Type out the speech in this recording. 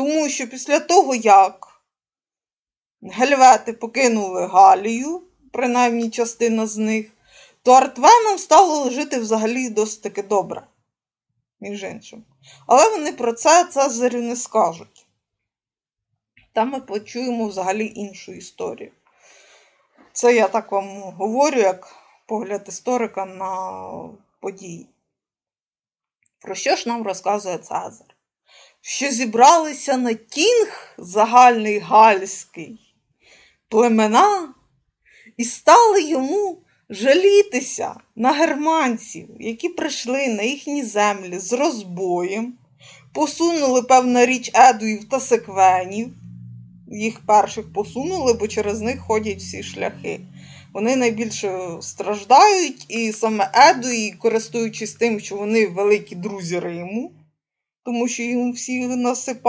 Тому що після того, як гельвети покинули Галію, принаймні частина з них, то артвенам стало жити взагалі досить таки добре, між іншим. Але вони про це Цезарю не скажуть. Там ми почуємо взагалі іншу історію. Це я так вам говорю, як погляд історика на події. Про що ж нам розказує Цезар? Що зібралися на кінг загальний гальський племена і стали йому жалітися на германців, які прийшли на їхні землі з розбоєм, посунули, певна річ, едуїв та секвенів. Їх перших посунули, бо через них ходять всі шляхи. Вони найбільше страждають, і саме Едуї, користуючись тим, що вони великі друзі Риму, тому що їм всі насипають.